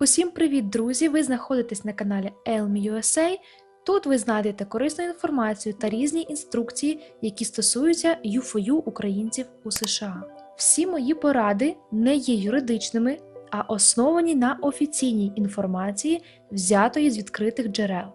Усім привіт, друзі! Ви знаходитесь на каналі Elmi. Тут ви знайдете корисну інформацію та різні інструкції, які стосуються U4U українців у США. Всі мої поради не є юридичними, а основані на офіційній інформації, взятої з відкритих джерел.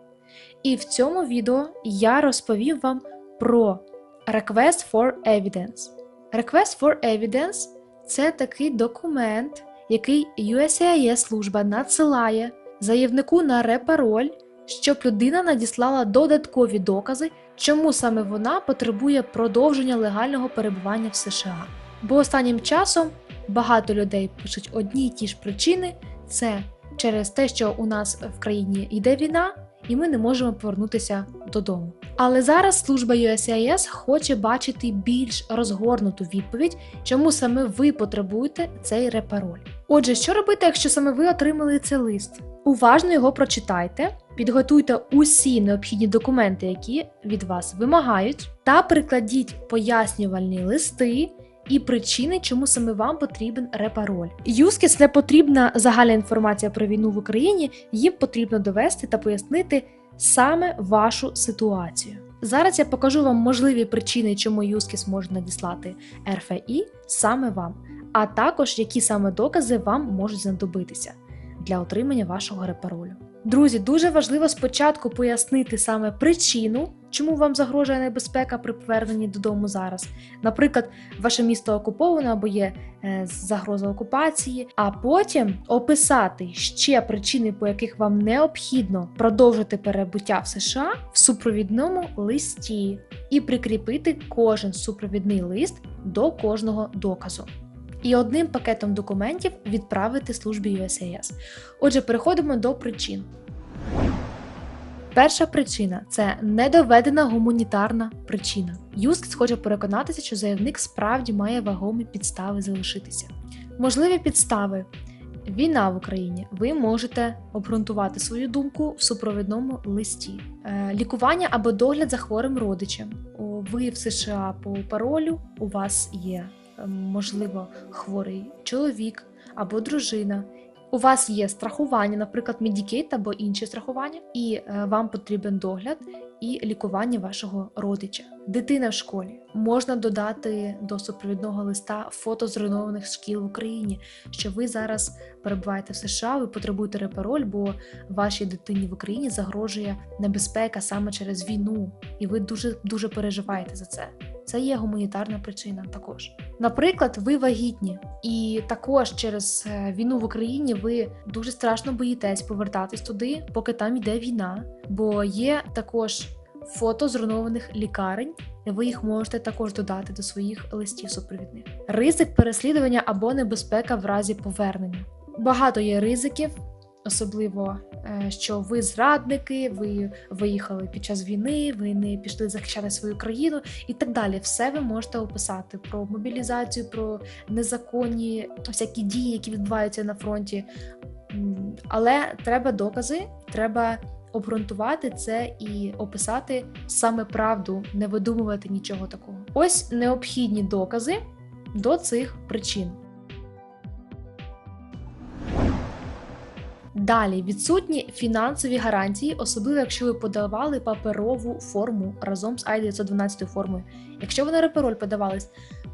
І в цьому відео я розповім вам про Request for Evidence. Request for Evidence це такий документ, який USAID служба надсилає заявнику на репароль, щоб людина надіслала додаткові докази, чому саме вона потребує продовження легального перебування в США. Бо останнім часом багато людей пишуть одні й ті ж причини: це через те, що у нас в країні йде війна, і ми не можемо повернутися додому. Але зараз служба USCIS хоче бачити більш розгорнуту відповідь, чому саме ви потребуєте цей репароль. Отже, що робити, якщо саме ви отримали цей лист? Уважно його прочитайте, підготуйте усі необхідні документи, які від вас вимагають, та прикладіть пояснювальні листи. І причини, чому саме вам потрібен репароль. Юскіс не потрібна загальна інформація про війну в Україні, їм потрібно довести та пояснити саме вашу ситуацію. Зараз я покажу вам можливі причини, чому Юскіс може надіслати РФІ саме вам, а також які саме докази вам можуть знадобитися для отримання вашого репаролю. Друзі, дуже важливо спочатку пояснити саме причину, чому вам загрожує небезпека при поверненні додому зараз. Наприклад, ваше місто окуповане або є е, загроза окупації, а потім описати ще причини, по яких вам необхідно продовжити перебуття в США в супровідному листі, і прикріпити кожен супровідний лист до кожного доказу. І одним пакетом документів відправити службі USAS. Отже, переходимо до причин. Перша причина це недоведена гуманітарна причина. Юскіс хоче переконатися, що заявник справді має вагомі підстави залишитися. Можливі підстави. Війна в Україні. Ви можете обґрунтувати свою думку в супровідному листі. Е, лікування або догляд за хворим родичем. Ви в США по паролю, у вас є, е, можливо, хворий чоловік або дружина, у вас є страхування, наприклад, Medicaid або інші страхування, і е, вам потрібен догляд і лікування вашого родича. Дитина в школі можна додати до супровідного листа фото зруйнованих шкіл в Україні, що ви зараз перебуваєте в США, ви потребуєте репароль, бо вашій дитині в Україні загрожує небезпека саме через війну, і ви дуже дуже переживаєте за це. Це є гуманітарна причина також. Наприклад, ви вагітні, і також через е, війну в Україні ви дуже страшно боїтесь повертатись туди, поки там йде війна, бо є також фото зруйнованих лікарень, ви їх можете також додати до своїх листів супровідних. Ризик переслідування або небезпека в разі повернення. Багато є ризиків особливо що ви зрадники, ви виїхали під час війни, ви не пішли захищати свою країну і так далі. Все ви можете описати про мобілізацію, про незаконні всякі дії, які відбуваються на фронті. Але треба докази, треба обґрунтувати це і описати саме правду, не видумувати нічого такого. Ось необхідні докази до цих причин. Далі відсутні фінансові гарантії, особливо якщо ви подавали паперову форму разом з I-912 формою. Якщо ви на репероль подавались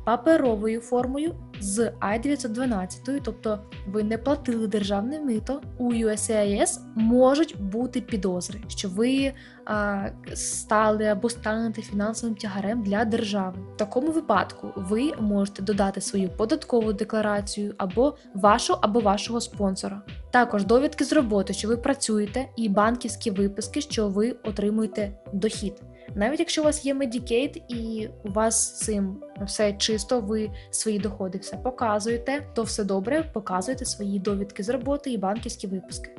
паперовою формою з I-912, тобто ви не платили державне мито, у USAIS можуть бути підозри, що ви а, стали або станете фінансовим тягарем для держави. В такому випадку ви можете додати свою податкову декларацію або вашу або вашого спонсора. Також довідки з роботи, що ви працюєте, і банківські виписки, що ви отримуєте дохід. Навіть якщо у вас є Medicaid і у вас з цим все чисто, ви свої доходи все показуєте, то все добре, показуєте свої довідки з роботи і банківські виписки.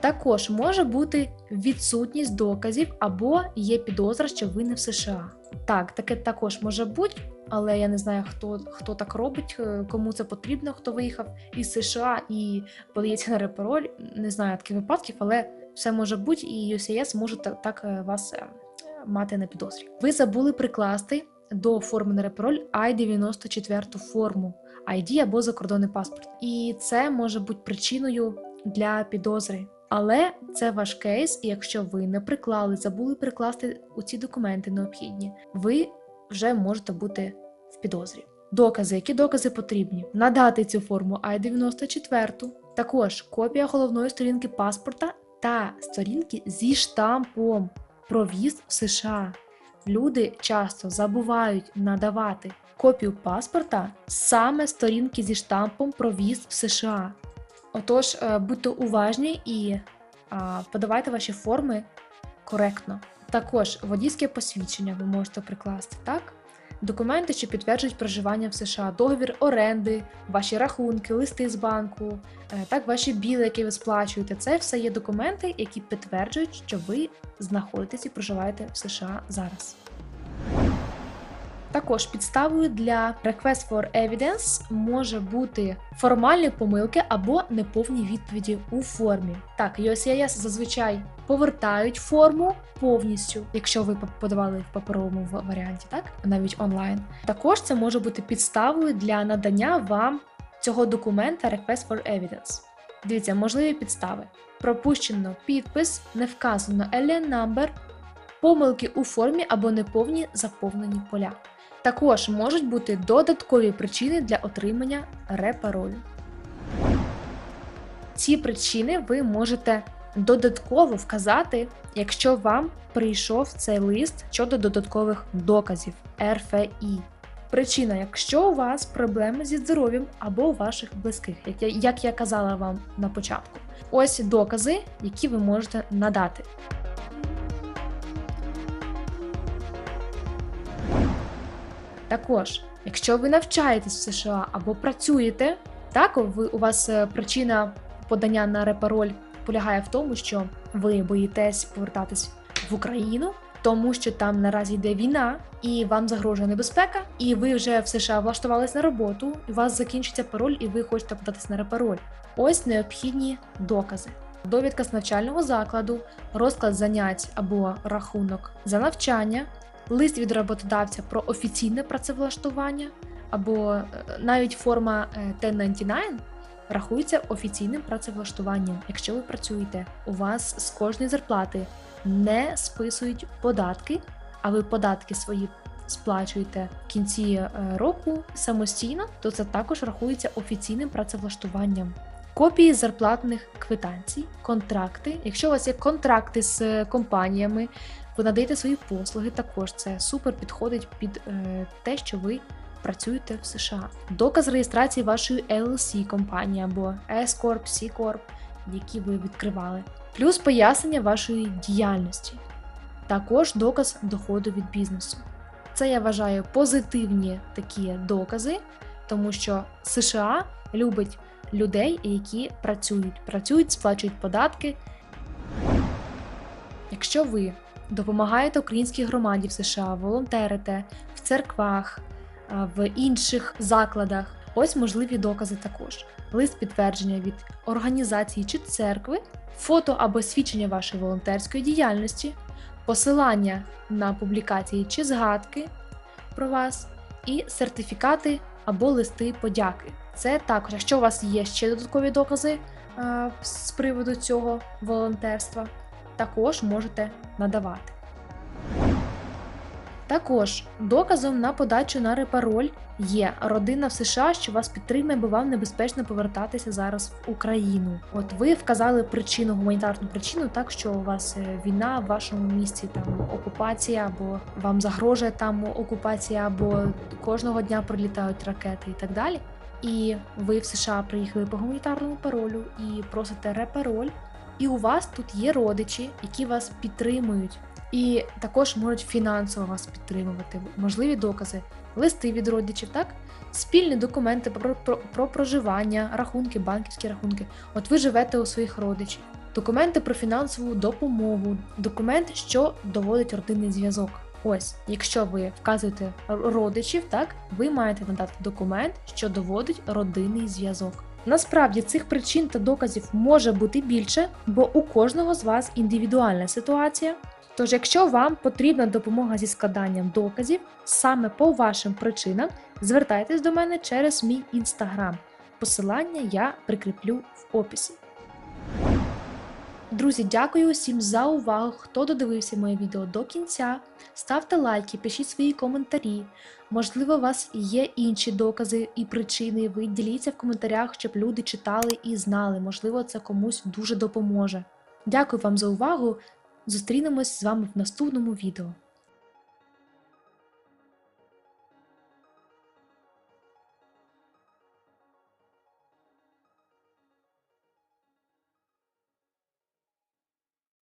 Також може бути відсутність доказів або є підозра, що ви не в США. Так, таке також може бути, але я не знаю, хто хто так робить, е, кому це потрібно, хто виїхав із США і подається на репароль. Не знаю таких випадків, але все може бути, і UCS може так, е, вас е, мати на підозрі. Ви забули прикласти до форми на репероль I-94 форму. ID або закордонний паспорт. І це може бути причиною для підозри. Але це ваш кейс, і якщо ви не приклали, забули прикласти у ці документи необхідні, ви вже можете бути в підозрі. Докази, які докази потрібні? Надати цю форму I-94, також копія головної сторінки паспорта та сторінки зі штампом про в'їзд в США. Люди часто забувають надавати копію паспорта саме сторінки зі штампом про в'їзд в США. Отож, е, будьте уважні і подавайте ваші форми коректно. Також водійське посвідчення ви можете прикласти, так? Документи, що підтверджують проживання в США, договір оренди, ваші рахунки, листи з банку, е, так, ваші біли, які ви сплачуєте. Це все є документи, які підтверджують, що ви знаходитесь і проживаєте в США зараз. Також підставою для Request for Evidence може бути формальні помилки або неповні відповіді у формі. Так, USCIS зазвичай повертають форму повністю, якщо ви подавали в паперовому варіанті, так навіть онлайн. Також це може бути підставою для надання вам цього документа Request for Evidence. Дивіться, можливі підстави. Пропущено підпис, не вказано alien number, помилки у формі або неповні заповнені поля. Також можуть бути додаткові причини для отримання репаролю. Ці причини ви можете додатково вказати, якщо вам прийшов цей лист щодо додаткових доказів РФІ. Причина, якщо у вас проблеми зі здоров'ям або у ваших близьких, як я, як я казала вам на початку. Ось докази, які ви можете надати. Також, якщо ви навчаєтесь в США або працюєте, так ви у вас е, причина подання на репароль полягає в тому, що ви боїтесь повертатись в Україну, тому що там наразі йде війна, і вам загрожує небезпека, і ви вже в США влаштувались на роботу, і у вас закінчиться пароль, і ви хочете податись на репароль. Ось необхідні докази. Довідка з навчального закладу, розклад занять або рахунок за навчання, лист від роботодавця про офіційне працевлаштування, або е, навіть форма е, 1099 рахується офіційним працевлаштуванням. Якщо ви працюєте, у вас з кожної зарплати не списують податки, а ви податки свої сплачуєте в кінці е, року самостійно, то це також рахується офіційним працевлаштуванням. Копії зарплатних квитанцій, контракти. Якщо у вас є контракти з е, компаніями, ви надаєте свої послуги, також це супер підходить під е, те, що ви працюєте в США. Доказ реєстрації вашої LLC компанії або S Corp, C Corp, які ви відкривали, плюс пояснення вашої діяльності, також доказ доходу від бізнесу. Це я вважаю позитивні такі докази, тому що США любить людей, які працюють, працюють, сплачують податки. Якщо ви допомагаєте українській громаді в США, волонтерите в церквах, в інших закладах, ось можливі докази також. Лист підтвердження від організації чи церкви, фото або свідчення вашої волонтерської діяльності, посилання на публікації чи згадки про вас, і сертифікати або листи подяки. Це також, якщо у вас є ще додаткові докази а, з приводу цього волонтерства, також можете надавати. Також доказом на подачу на репароль є родина в США, що вас підтримує, бо вам небезпечно повертатися зараз в Україну. От ви вказали причину, гуманітарну причину, так що у вас е, війна в вашому місті, там окупація, або вам загрожує там окупація, або кожного дня прилітають ракети і так далі. І ви в США приїхали по гуманітарному паролю і просите репароль, і у вас тут є родичі, які вас підтримують. І також можуть фінансово вас підтримувати. Можливі докази, листи від родичів, так? Спільні документи про, про, про проживання, рахунки, банківські рахунки. От ви живете у своїх родичів. Документи про фінансову допомогу, документ, що доводить родинний зв'язок. Ось, якщо ви вказуєте родичів, так ви маєте надати документ, що доводить родинний зв'язок. Насправді цих причин та доказів може бути більше, бо у кожного з вас індивідуальна ситуація. Тож, якщо вам потрібна допомога зі складанням доказів саме по вашим причинам, звертайтесь до мене через мій інстаграм. Посилання я прикріплю в описі. Друзі, дякую усім за увагу, хто додивився моє відео до кінця. Ставте лайки, пишіть свої коментарі. Можливо, у вас є інші докази і причини. Ви діліться в коментарях, щоб люди читали і знали. Можливо, це комусь дуже допоможе. Дякую вам за увагу. Зустрінемось з вами в наступному відео.